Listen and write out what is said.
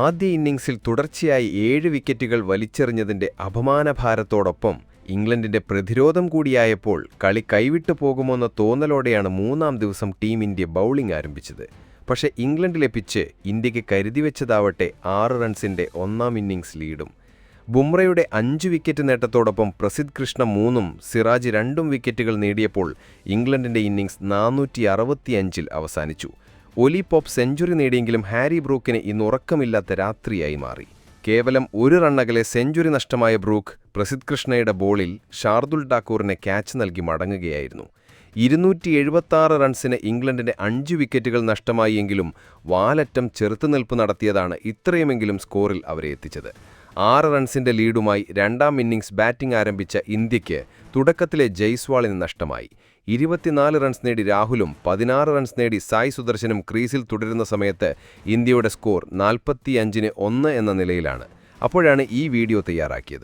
ആദ്യ ഇന്നിംഗ്സിൽ തുടർച്ചയായി ഏഴ് വിക്കറ്റുകൾ വലിച്ചെറിഞ്ഞതിന്റെ അപമാനഭാരത്തോടൊപ്പം ഇംഗ്ലണ്ടിന്റെ പ്രതിരോധം കൂടിയായപ്പോൾ കളി കൈവിട്ടു പോകുമെന്ന തോന്നലോടെയാണ് മൂന്നാം ദിവസം ടീം ഇന്ത്യ ബൗളിംഗ് ആരംഭിച്ചത്. പക്ഷേ ഇംഗ്ലണ്ടിലെ പിച്ച് ഇന്ത്യയ്ക്ക് കരുതിവെച്ചതാവട്ടെ ആറ് റൺസിന്റെ ഒന്നാം ഇന്നിംഗ്സ് ലീഡും. ബുംറയുടെ അഞ്ച് വിക്കറ്റ് നേട്ടത്തോടൊപ്പം പ്രസിദ്ധ് കൃഷ്ണ മൂന്നും സിറാജ് രണ്ടും വിക്കറ്റുകൾ നേടിയപ്പോൾ ഇംഗ്ലണ്ടിന്റെ ഇന്നിംഗ്സ് നാനൂറ്റി അറുപത്തിയഞ്ചിൽ അവസാനിച്ചു. ഒലി പോപ്പ് സെഞ്ചുറി നേടിയെങ്കിലും ഹാരി ബ്രൂക്കിന് ഇന്ന് ഉറക്കമില്ലാത്ത രാത്രിയായി മാറി. കേവലം ഒരു റണ്ണകലെ സെഞ്ചുറി നഷ്ടമായ ബ്രൂക്ക് പ്രസിദ്ധ് കൃഷ്ണയുടെ ബോളിൽ ഷാർദുൽ ഠാക്കൂറിനെ ക്യാച്ച് നൽകി മടങ്ങുകയായിരുന്നു. ഇരുന്നൂറ്റി എഴുപത്താറ് റൺസിന് ഇംഗ്ലണ്ടിന്റെ അഞ്ച് വിക്കറ്റുകൾ നഷ്ടമായെങ്കിലും വാലറ്റം ചെറുത്തുനിൽപ്പ് നടത്തിയതാണ് ഇത്രയുമെങ്കിലും സ്കോറിൽ അവരെ എത്തിച്ചത്. ആറ് റൺസിന്റെ ലീഡുമായി രണ്ടാം ഇന്നിംഗ്സ് ബാറ്റിംഗ് ആരംഭിച്ച ഇന്ത്യയ്ക്ക് തുടക്കത്തിലെ ജയ്സ്വാളിന് നഷ്ടമായി. ഇരുപത്തിനാല് റൺസ് നേടി രാഹുലും പതിനാറ് റൺസ് നേടി സായ് സുദർശനും ക്രീസിൽ തുടരുന്ന സമയത്ത് ഇന്ത്യയുടെ സ്കോർ നാൽപ്പത്തിയഞ്ചിന് ഒന്ന് എന്ന നിലയിലാണ്. അപ്പോഴാണ് ഈ വീഡിയോ തയ്യാറാക്കിയത്.